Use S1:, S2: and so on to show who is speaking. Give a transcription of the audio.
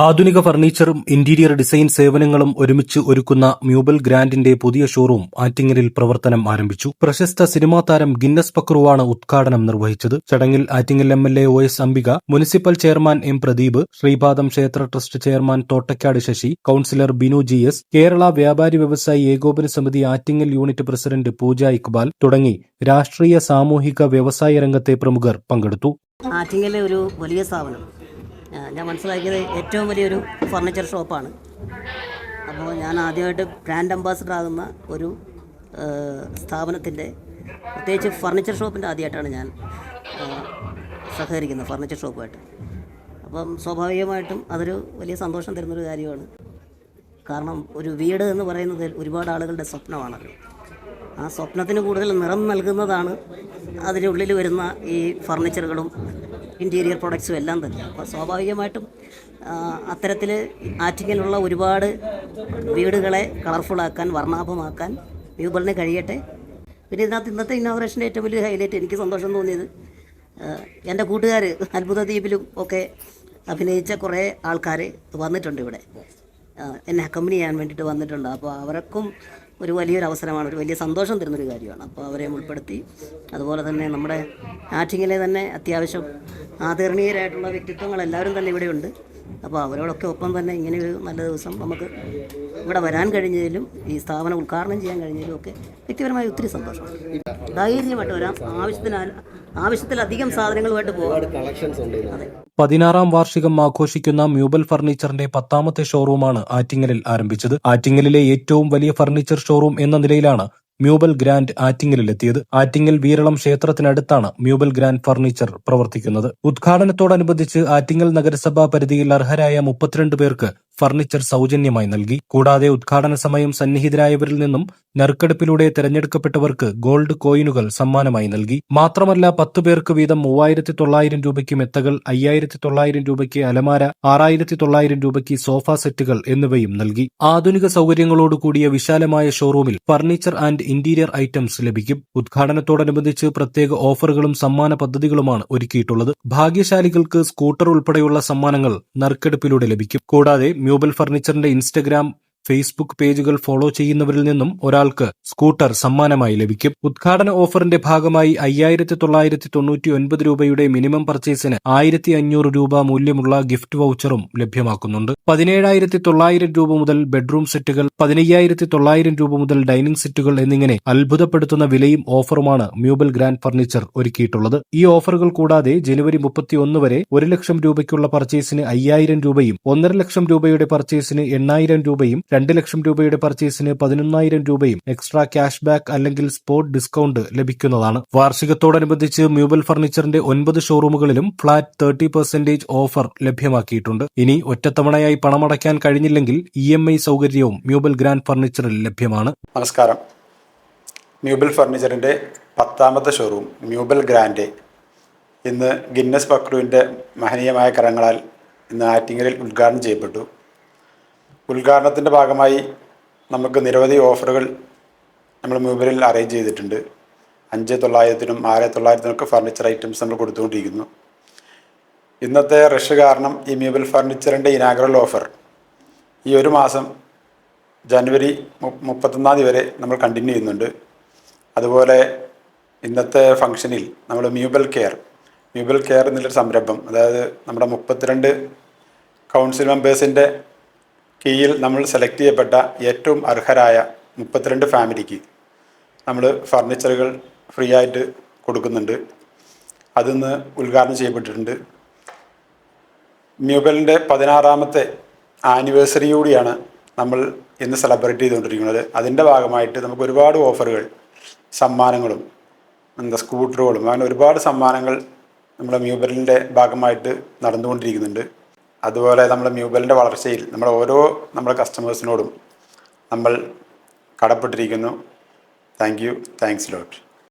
S1: ആധുനിക ഫർണിച്ചറും interior design സേവനങ്ങളും ഒരുമിച്ച് ഒരുക്കുന്ന മ്യൂബൽ ഗ്രാൻഡിന്റെ പുതിയ ഷോറൂം ആറ്റിങ്ങലിൽ പ്രവർത്തനം ആരംഭിച്ചു. പ്രശസ്ത സിനിമാ താരം ഗിന്നസ് പക്രുവാണ് ഉദ്ഘാടനം നിർവഹിച്ചത്. ചടങ്ങിൽ Attingal M L A O S Ambika municipal chairman M Pradeep Sreepadam ക്ഷേത്ര trust chairman Thottakkad Sasi councillor Binu G S Kerala വ്യാപാരി വ്യവസായി ഏകോപന സമിതി ആറ്റിങ്ങൽ യൂണിറ്റ് പ്രസിഡന്റ് പൂജ ഇക്ബാൽ തുടങ്ങി രാഷ്ട്രീയ സാമൂഹിക വ്യവസായ രംഗത്തെ പ്രമുഖർ പങ്കെടുത്തു.
S2: ആറ്റിങ്ങലെ ഒരു വലിയ സ്ഥാപനം. ഞാൻ മനസ്സിലാക്കിയത് ഏറ്റവും വലിയൊരു ഫർണിച്ചർ ഷോപ്പാണ് അപ്പോൾ ഞാൻ ആദ്യമായിട്ട് ബ്രാൻഡ് അംബാസഡർ ആകുന്ന ഒരു സ്ഥാപനത്തിന്റെ പ്രത്യേകിച്ച് ഫർണിച്ചർ ഷോപ്പിന്റെ ആദ്യമായിട്ടാണ് ഞാൻ സഹകരിക്കുന്നത് ഫർണിച്ചർ ഷോപ്പുമായിട്ട് അപ്പം സ്വാഭാവികമായിട്ടും അതൊരു വലിയ സന്തോഷം തരുന്നൊരു കാര്യമാണ്. കാരണം ഒരു വീട് എന്ന് പറയുന്നത് ഒരുപാട് ആളുകളുടെ സ്വപ്നമാണല്ലോ. ആ സ്വപ്നത്തിന് കൂടുതൽ നിറം നൽകുന്നതാണ് അതിനുള്ളിൽ വരുന്ന ഈ ഫർണിച്ചറുകളും ഇന്റീരിയർ പ്രൊഡക്ട്സും എല്ലാം തന്നെ. അപ്പോൾ സ്വാഭാവികമായിട്ടും അത്തരത്തിൽ ആറ്റിങ്ങലുള്ള ഒരുപാട് വീടുകളെ കളർഫുള്ളാക്കാൻ വർണാഭമാക്കാൻ മ്യൂബലിന് കഴിയട്ടെ. പിന്നെ ഇതിനകത്ത് ഇന്നത്തെ ഇന്നോഗ്രേഷന്റെ ഏറ്റവും വലിയ ഹൈലൈറ്റ് എനിക്ക് സന്തോഷം തോന്നിയത് എന്റെ കൂട്ടുകാർ അത്ഭുത ദ്വീപിലും ഒക്കെ അഭിനയിച്ച കുറേ ആൾക്കാർ വന്നിട്ടുണ്ട് ഇവിടെ. എന്നെ അക്കമ്പനി ചെയ്യാൻ വേണ്ടിയിട്ട് വന്നിട്ടുണ്ട്. അപ്പോൾ അവർക്കും ഒരു വലിയൊരു അവസരമാണ് ഒരു വലിയ സന്തോഷം തരുന്നൊരു കാര്യമാണ്. അപ്പോൾ അവരെ ഉൾപ്പെടുത്തി. അതുപോലെ തന്നെ നമ്മുടെ ആറ്റിങ്ങിലെ തന്നെ അത്യാവശ്യം ആദരണീയരായിട്ടുള്ള വ്യക്തിത്വങ്ങൾ എല്ലാവരും തന്നെ ഇവിടെയുണ്ട് അപ്പോൾ അവരോടൊക്കെ ഒപ്പം തന്നെ ഇങ്ങനെ ഒരു നല്ല ദിവസം നമുക്ക് ഇവിടെ വരാൻ കഴിഞ്ഞതിലും ഈ സ്ഥാപനം ഉദ്ഘാടനം ചെയ്യാൻ കഴിഞ്ഞതിലും ഒക്കെ വ്യക്തിപരമായ ഒത്തിരി സന്തോഷം ധൈര്യമായിട്ട് വരാം. ആവശ്യത്തിന് ആവശ്യത്തിലധികം സാധനങ്ങളുമായിട്ട് പോകാം. അതെ.
S1: പതിനാറാം വാർഷികം ആഘോഷിക്കുന്ന മ്യൂബൽ ഫർണിച്ചറിന്റെ പത്താമത്തെ ഷോറൂമാണ് ആറ്റിങ്ങലിൽ ആരംഭിച്ചത്. ആറ്റിങ്ങലിലെ ഏറ്റവും വലിയ ഫർണിച്ചർ ഷോറൂം എന്ന നിലയിലാണ് മ്യൂബൽ ഗ്രാൻഡ് ആറ്റിങ്ങലിലെത്തിയത്. ആറ്റിങ്ങൽ വീരളം ക്ഷേത്രത്തിനടുത്താണ് മ്യൂബൽ ഗ്രാൻഡ് ഫർണിച്ചർ പ്രവർത്തിക്കുന്നത്. ഉദ്ഘാടനത്തോടനുബന്ധിച്ച് ആറ്റിങ്ങൽ നഗരസഭാ പരിധിയിൽ അർഹരായ മുപ്പത്തിരണ്ട് പേർക്ക് ഫർണിച്ചർ സൗജന്യമായി നൽകി. കൂടാതെ ഉദ്ഘാടന സമയം സന്നിഹിതരായവരിൽ നിന്നും നറുക്കെടുപ്പിലൂടെ തെരഞ്ഞെടുക്കപ്പെട്ടവർക്ക് ഗോൾഡ് കോയിനുകൾ സമ്മാനമായി നൽകി. മാത്രമല്ല പത്തു പേർക്ക് വീതം മൂവായിരത്തി തൊള്ളായിരം രൂപയ്ക്ക് മെത്തകൾ അയ്യായിരത്തി തൊള്ളായിരം രൂപയ്ക്ക് അലമാര ആറായിരത്തി തൊള്ളായിരം രൂപയ്ക്ക് സോഫ സെറ്റുകൾ എന്നിവയും നൽകി. ആധുനിക സൌകര്യങ്ങളോടുകൂടിയ വിശാലമായ ഷോറൂമിൽ ഫർണിച്ചർ ആൻഡ് ഇന്റീരിയർ ഐറ്റംസ് ലഭിക്കും. ഉദ്ഘാടനത്തോടനുബന്ധിച്ച് പ്രത്യേക ഓഫറുകളും സമ്മാന പദ്ധതികളുമാണ് ഒരുക്കിയിട്ടുള്ളത്. ഭാഗ്യശാലികൾക്ക് സ്കൂട്ടർ ഉൾപ്പെടെയുള്ള സമ്മാനങ്ങൾ നറുക്കെടുപ്പിലൂടെ ലഭിക്കും. കൂടാതെ മ്യൂബൽ ഫർണിച്ചറിന്റെ ഇൻസ്റ്റഗ്രാം ഫേസ്ബുക്ക് പേജുകൾ ഫോളോ ചെയ്യുന്നവരിൽ നിന്നും ഒരാൾക്ക് സ്കൂട്ടർ സമ്മാനമായി ലഭിക്കും. ഉദ്ഘാടന ഓഫറിന്റെ ഭാഗമായി അയ്യായിരത്തി തൊള്ളായിരത്തി തൊണ്ണൂറ്റി ഒൻപത് രൂപയുടെ മിനിമം പർച്ചേസിന് ആയിരത്തി അഞ്ഞൂറ് രൂപ മൂല്യമുള്ള ഗിഫ്റ്റ് വൗച്ചറും ലഭ്യമാക്കുന്നുണ്ട്. പതിനേഴായിരത്തി തൊള്ളായിരം രൂപ മുതൽ ബെഡ്റൂം സെറ്റുകൾ പതിനയ്യായിരത്തി തൊള്ളായിരം രൂപ മുതൽ ഡൈനിംഗ് സെറ്റുകൾ എന്നിങ്ങനെ അത്ഭുതപ്പെടുത്തുന്ന വിലയും ഓഫറുമാണ് മ്യൂബൽ ഗ്രാൻഡ് ഫർണിച്ചർ ഒരുക്കിയിട്ടുള്ളത്. ഈ ഓഫറുകൾ കൂടാതെ ജനുവരി മുപ്പത്തിയൊന്ന് വരെ ഒരു ലക്ഷം രൂപയ്ക്കുള്ള പർച്ചേസിന് അയ്യായിരം രൂപയും ഒന്നര ലക്ഷം രൂപയുടെ പർച്ചേസിന് എണ്ണായിരം രൂപയും രണ്ട് ലക്ഷം രൂപയുടെ പർച്ചേസിന് പതിനൊന്നായിരം രൂപയും എക്സ്ട്രാ ക്യാഷ് ബാക്ക് അല്ലെങ്കിൽ സ്പോട്ട് ഡിസ്കൗണ്ട് ലഭിക്കുന്നതാണ്. വാർഷികത്തോടനുബന്ധിച്ച് മ്യൂബൽ ഫർണിച്ചറിന്റെ ഒൻപത് ഷോറൂമുകളിലും ഫ്ളാറ്റ് തേർട്ടി പെർസെന്റേജ് ഓഫർ ലഭ്യമാക്കിയിട്ടുണ്ട്. ഇനി ഒറ്റത്തവണയായി പണമടയ്ക്കാൻ കഴിഞ്ഞില്ലെങ്കിൽ ഇ എം ഐ സൗകര്യവും മ്യൂബൽ ഗ്രാൻഡ് ഫർണിച്ചറിൽ ലഭ്യമാണ്.
S3: നമസ്കാരം. മ്യൂബൽ ഫർണിച്ചറിന്റെ പത്താമത്തെ ഷോറൂം മ്യൂബൽ ഗ്രാൻഡ്. ഇന്ന് ഗിന്നസ് പക്രുവിന്റെ മഹനീയമായ കരങ്ങളാൽ ഇന്ന് ആറ്റിങ്ങലിൽ ഉദ്ഘാടനം ചെയ്യപ്പെട്ടു. ഉദ്ഘാടനത്തിന്റെ ഭാഗമായി നമുക്ക് നിരവധി ഓഫറുകൾ നമ്മൾ മൊബൈലിൽ അറേഞ്ച് ചെയ്തിട്ടുണ്ട്. അഞ്ച് തൊള്ളായിരത്തിനും ആറ് തൊള്ളായിരത്തിനൊക്കെ ഫർണിച്ചർ ഐറ്റംസ് നമ്മൾ കൊടുത്തുകൊണ്ടിരിക്കുന്നു. ഇന്നത്തെ റഷ് കാരണം ഈ മ്യൂബൽ ഫർണിച്ചറിന്റെ ഇനാഗ്രൽ ഓഫർ. ഈ ഒരു മാസം ജനുവരി മുപ്പത്തൊന്നാം തീയതി വരെ നമ്മൾ കണ്ടിന്യൂ ചെയ്യുന്നുണ്ട്. അതുപോലെ ഇന്നത്തെ ഫംഗ്ഷനിൽ നമ്മൾ മ്യൂബൽ കെയർ മ്യൂബൽ കെയർ എന്നുള്ളൊരു സംരംഭം അതായത് നമ്മുടെ മുപ്പത്തിരണ്ട് കൗൺസിൽ മെമ്പേഴ്സിന്റെ കീഴിൽ നമ്മൾ സെലക്ട് ചെയ്യപ്പെട്ട ഏറ്റവും അർഹരായ മുപ്പത്തിരണ്ട് ഫാമിലിക്ക് നമ്മൾ ഫർണിച്ചറുകൾ ഫ്രീ ആയിട്ട് കൊടുക്കുന്നുണ്ട്. അതിന്ന് ഉദ്ഘാടനം ചെയ്യപ്പെട്ടിട്ടുണ്ട്. മ്യൂബലിന്റെ പതിനാറാമത്തെ ആനിവേഴ്സറി കൂടിയാണ് നമ്മൾ ഇന്ന് സെലിബ്രേറ്റ് ചെയ്തുകൊണ്ടിരിക്കുന്നത്. അതിന്റെ ഭാഗമായിട്ട് നമുക്ക് ഒരുപാട് ഓഫറുകൾ സമ്മാനങ്ങളും എന്താ സ്കൂട്ടറുകളും അങ്ങനെ ഒരുപാട് സമ്മാനങ്ങൾ നമ്മുടെ മ്യൂബലിന്റെ ഭാഗമായിട്ട് നടന്നുകൊണ്ടിരിക്കുന്നുണ്ട്. അതുപോലെ നമ്മുടെ മ്യൂബലിന്റെ വളർച്ചയിൽ നമ്മൾ ഓരോ നമ്മുടെ കസ്റ്റമേഴ്സിനോടും നമ്മൾ കടപ്പെട്ടിരിക്കുന്നു. Thank you thanks lot